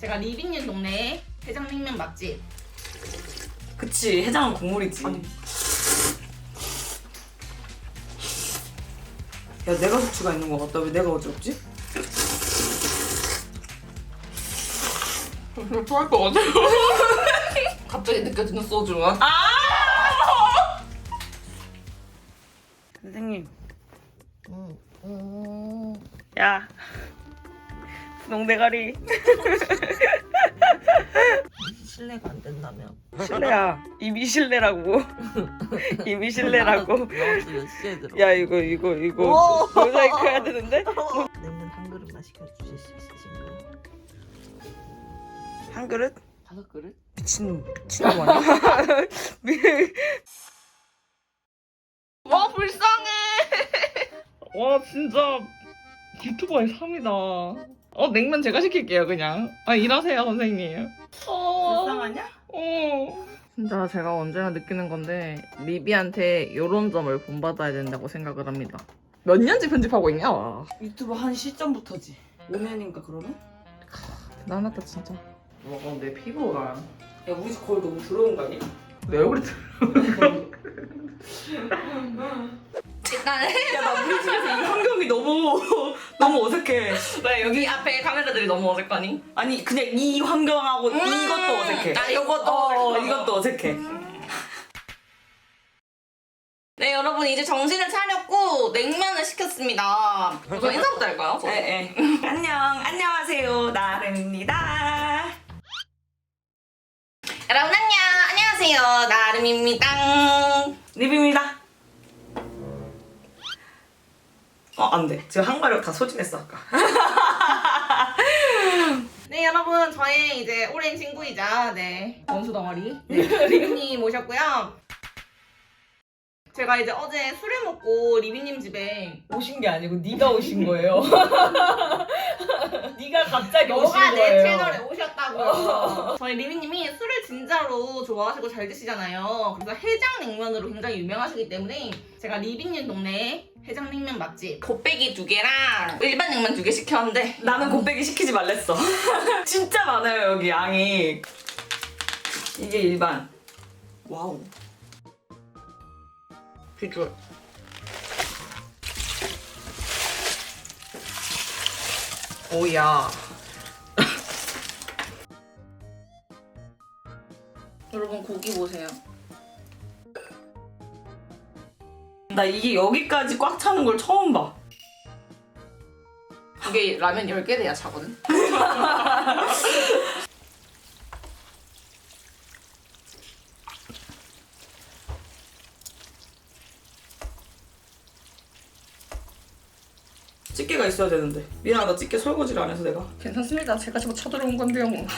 제가 리빙님 동네 해장냉면 맛집. 그치 해장은 국물이지. 아니. 야 내가 수치가 있는 것 같다. 왜 내가 어지럽지? 저 토할 것 같아요. 갑자기 느껴지는 소주 맛. 선생님. 음, 음. 야. 농대가리. 실례가 안 된다면. 실례야. 이미 실례라고. 이미 실례라고. 나도 몇 시에 들어? 야 이거 이거 이거 오! 모자이크 해야 되는데? 냉면 한 그릇만 시켜주실 수 있으신가요? 한 그릇? 다섯 그릇? 미친 미친놈 아니야? 미- 와 불쌍해. 와 진짜 유튜버의 3이다. 어 냉면 제가 시킬게요 그냥. 아 일하세요 선생님. 어. 불쌍하냐? 어. 진짜 제가 언제나 느끼는 건데 리비한테 이런 점을 본받아야 된다고 생각을 합니다. 몇 년째 편집하고 있냐? 와. 유튜브 한 시점부터지. 5년인가 그러면? 대단하다 진짜. 와내 피부가. 야 우리 집 거울 너무 더러운 거 아니야? 내 얼굴이 더러운 거. 일단 야나 우리 집에서 이 환경이 너무 너무 어색해. 왜 여기 앞에 카메라들이 너무 어색하니? 아니 그냥 이 환경하고 이것도 어색해. 아 이것도 어. 이것도 어색해. 네 여러분 이제 정신을 차렸고 냉면을 시켰습니다. 우선 인사부터 할까요? 저? 예, 예. 안녕, 안녕하세요. 나름입니다. 여러분 안녕 안녕하세요 나름입니다. 리뷰입니다. 어, 안 돼. 지금 한 가력 다 소진했어, 아까. 네 여러분 저의 이제 오랜 친구이자 네 원수 덩어리 리뷰님 모셨고요. 제가 이제 어제 술을 먹고 리뷰님 집에 오신 게 아니고 네가 오신 거예요. 네가 갑자기 오신 너가 내 거예요. 채널에 오셨다고요. 저희 리미님이 술을 진짜로 좋아하시고 잘 드시잖아요. 그래서 해장냉면으로 굉장히 유명하시기 때문에 제가 리비님 동네 해장냉면 맛집 곱빼기 두 개랑 일반 냉면 두 개 시켰는데 나는 곱빼기 시키지 말랬어. 진짜 많아요, 여기 양이. 이게 일반. 와우. 비주얼 오야. 여러분 고기 보세요. 나 이게 여기까지 꽉 차는 걸 처음 봐. 이게 라면 10개 돼야 차거든 있어야 되는데. 미안하다, 집게 설거지를 안 해서 내가. 괜찮습니다 제가 집어 쳐들어온 건데요 뭐.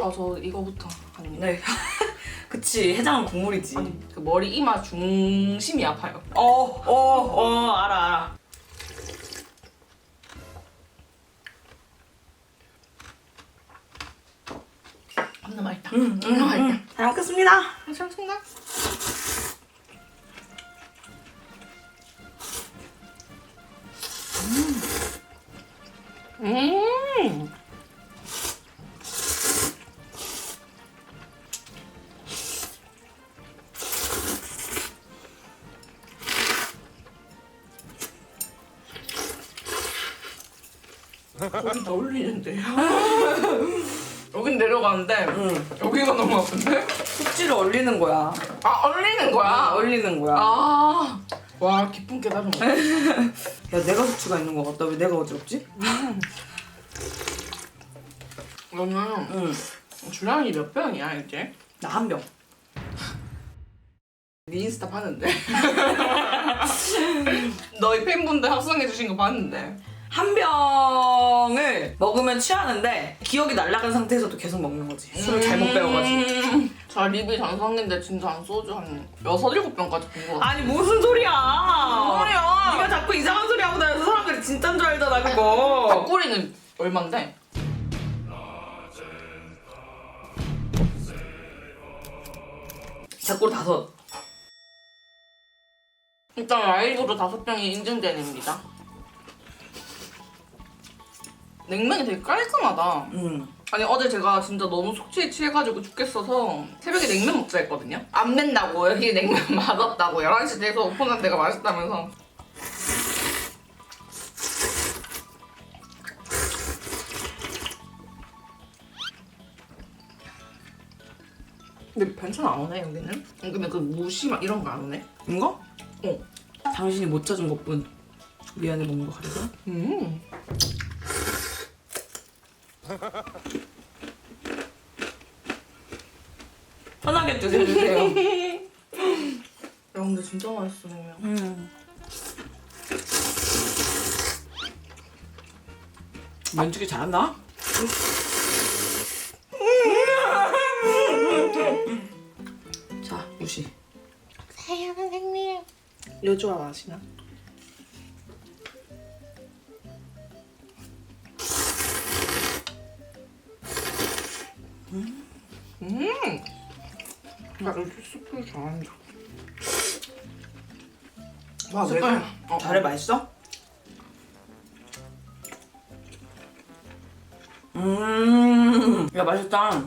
아 저 이거부터 아니 네. 그치, 해장은 국물이지. 그 머리 이마 중심이 아파요 어, 어, 어, 알아, 알아. 겁나 맛있다 음, 음, 맛있다 음. 잘 먹겠습니다. 잘 먹습니다 음. 여기 더 올리는데 여긴 내려가는데 응. 여기가 너무 아픈데? 숙지를 얼리는 거야. 아 얼리는 거야? 얼리는 거야. 아, 와 기쁜 깨달음. 야, 내가 숙취가 있는 것 같다. 왜 내가 어지럽지? 너는 응. 주량이 몇 병이야 이제? 나 한 병. 네 인스타 봤는데. 너희 팬분들 합성해 주신 거 봤는데. 한 병을 먹으면 취하는데 기억이 날아간 상태에서도 계속 먹는 거지. 술을 잘못 배워가지고. 음. 저 리뷰 전성인데 진짜 한 소주 한 여섯 일곱 병까지 본거 같아. 아니 무슨 소리야? 뭐야? 네가 자꾸 이상한 소리 하고 다녀서 사람들이 진짠 줄 알잖아 그거. 꼬리는 얼만데? 자꾸 다섯. 일단 라이브로 다섯 병이 인증됩니다. 냉면이 되게 깔끔하다. 음. 아니 어제 제가 진짜 너무 숙취에 취해가지고 죽겠어서 새벽에 냉면 먹자 했거든요. 안 맨다고 여기 냉면 맛없다고 11시 돼서 오픈한 데가 맛있다면서. 근데 괜찮아 안 오네 여기는. 근데 그 무시 막 이런 거 안 오네. 이거? 어. 당신이 못 찾은 것뿐. 미안해 먹는 거 가려서. 음. 편하게 드셔주세요. 야 근데 진짜 맛있어. 음. 면치기 잘한다? 자, 무시. 세요 선생님. 여주와 마시나? 나 이렇게 스프를 좋아한다. 와, 왜? 색깔. 어, 잘해, 맛있어? 음, 야, 맛있다.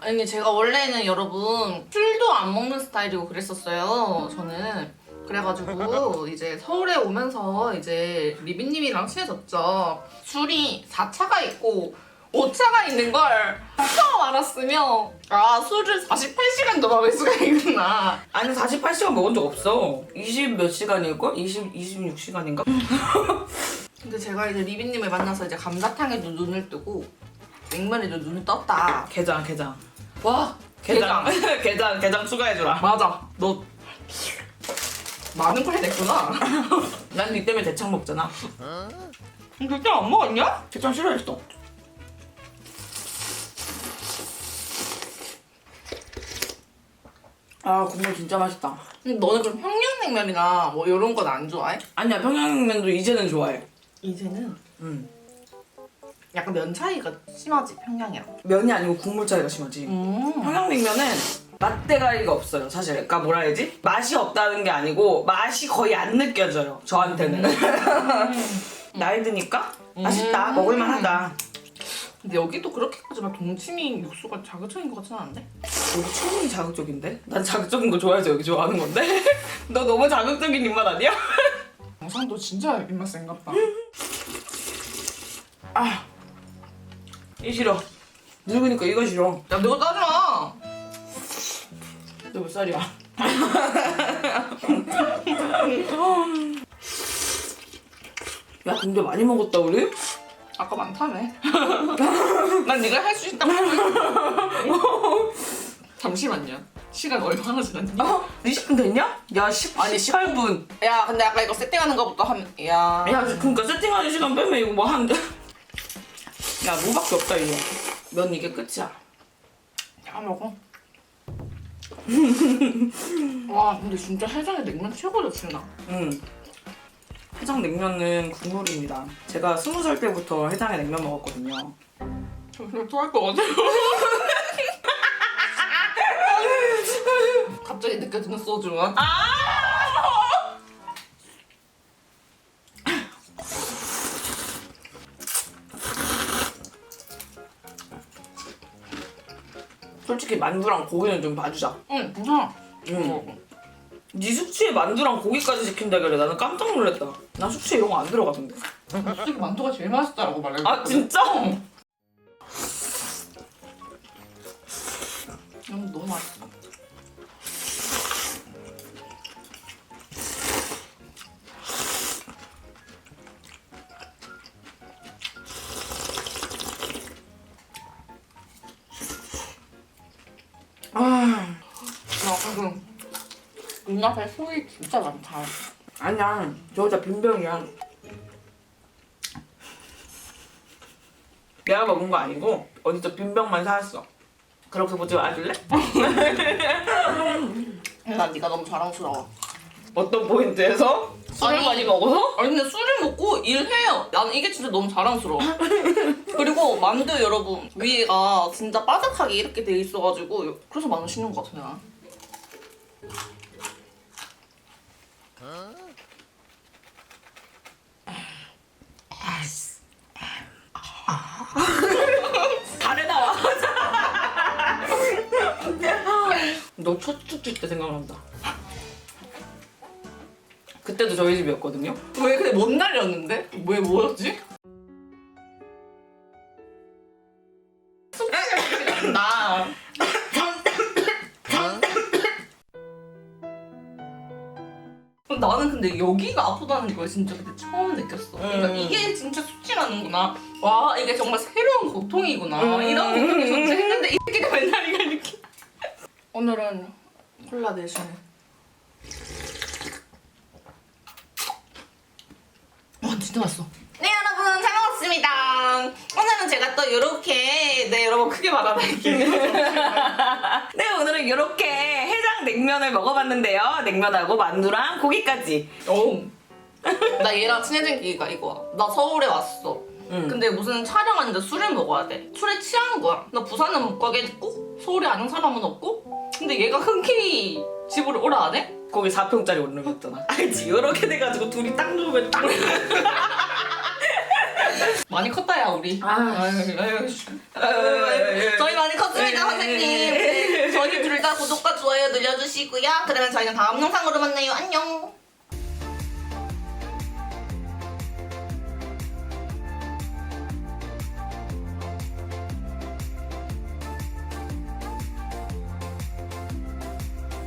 아니 제가 원래는 여러분 술도 안 먹는 스타일이고 그랬었어요. 저는 그래가지고 이제 서울에 오면서 이제 리비님이랑 친해졌죠. 술이 4차가 있고 5차가 있는 걸 처음 알았으며 아 술을 48시간도 먹을 수가 있구나. 아니, 48시간 먹은 적 없어. 20 몇 시간일걸? 20, 26시간인가? 근데 제가 이제 리비님을 만나서 이제 감자탕에도 눈을 뜨고 냉면에도 눈을 떴다. 게장, 게장. 와 게장. 게장, 게장 추가해주라. 맞아. 너 많은 걸 해냈구나. 난 니 때문에 대창 먹잖아. 그때 안 먹었냐? 대창 싫어했어. 아, 국물 진짜 맛있다. 근데 너는 그럼 평양냉면이나 뭐 이런 건 안 좋아해? 아니야, 평양냉면도 이제는 좋아해. 이제는 음. 약간 면 차이가 심하지 평양이랑. 면이 아니고 국물 차이가 심하지. 음. 평양냉면은 맛대가리가 없어요, 사실. 그러니까 뭐라 해야지? 맛이 없다는 게 아니고 맛이 거의 안 느껴져요, 저한테는. 나이 드니까 맛있다, 음. 먹을만하다. 근데 여기도 그렇게까지 막 동치미 육수가 자극적인 것 같지는 않은데? 여기 충분히 자극적인데? 난 자극적인 거 좋아해서 여기 좋아하는 건데? 너 너무 자극적인 입맛 아니야? 영상도 진짜 입맛 센가 봐. 아, 이 싫어. 늙으니까 이거 싫어. 야 너가 따지마. 너몇 살이야? 야, 근데 많이 먹었다, 우리? 아까 많다며. 난 네가 할수 있다고 생각해. 잠시만요. 시간 얼마나 지났니? 어? 20분 됐냐? 야, 10, 아니, 18분. 야 근데 아까 이거 세팅하는 거부터 하면 야. 야, 그니까 세팅하는 시간 빼면 이거 뭐 하는데? 야, 무밖에 없다, 이거. 면 이게 끝이야. 다 먹어. 와 근데 진짜 해장의 냉면 최고죠 지훈아. 응. 해장 냉면은 국물입니다. 제가 스무 살 때부터 해장에 냉면 먹었거든요. 정말 토할 것 같아요. 갑자기 느껴지는 소주 맛. 솔직히 만두랑 고기는 좀 봐주자. 응, 괜찮아. 응. 네 숙취에 만두랑 고기까지 시킨다길래 나는 깜짝 놀랐다. 나 숙취에 이런 거 안 들어가던데. 솔직히 만두가 제일 맛있다라고 말해. 아 진짜? 눈앞에 소리 진짜 많다. 아니야 저 여자 빈병이야. 내가 먹은 거 아니고 어디서 빈병만 사왔어. 그렇게 보지 마줄래? 난 네가 너무 자랑스러워. 어떤 포인트에서? 술을 아니. 많이 먹어서? 아니 근데 술을 먹고 일해요. 나는 이게 진짜 너무 자랑스러워. 그리고 만두 여러분 위에가 진짜 바삭하게 이렇게 돼 있어가지고 그래서 맛있는 것 같아 다르다. 너 초축질 때 생각난다. 그때도 저희 집이었거든요. 왜 근데 못 날렸는데? 왜 뭐였지? 근데 여기가 아프다는 걸 진짜 그때 처음 느꼈어. 그러니까 음. 이게 진짜 숙취라는구나. 와 이게 정말 새로운 고통이구나. 음. 이런 고통이 존재했는데 이 새끼가 맨날 이걸 느끼. 오늘은 콜라 대신에. 와 진짜 맛있어. 네 여러분 잘 먹었습니다. 오늘은 제가 또 이렇게 네 여러분 크게 받아드릴게요. 네, 오늘은 이렇게 냉면을 먹어봤는데요. 냉면하고 만두랑 고기까지. 오. 나 얘랑 친해진 계기가 이거야. 나 서울에 왔어. 음. 근데 무슨 촬영하는데 술을 먹어야 돼. 술에 취하는 거야. 나 부산은 못 가겠고 서울에 아는 사람은 없고. 근데 얘가 흔쾌히 집으로 오라 안 해? 거기 4평짜리 원룸이었잖아. 알지? 이렇게 돼가지고 둘이 딱 누우면 딱. 많이 컸다 야 우리. 아. 아유, 아유, 아유. 저희 많이 컸습니다 선생님. 네, 저희 둘 다 구독과 좋아요 눌러주시고요. 그러면 저희는 다음 영상으로 만나요. 안녕.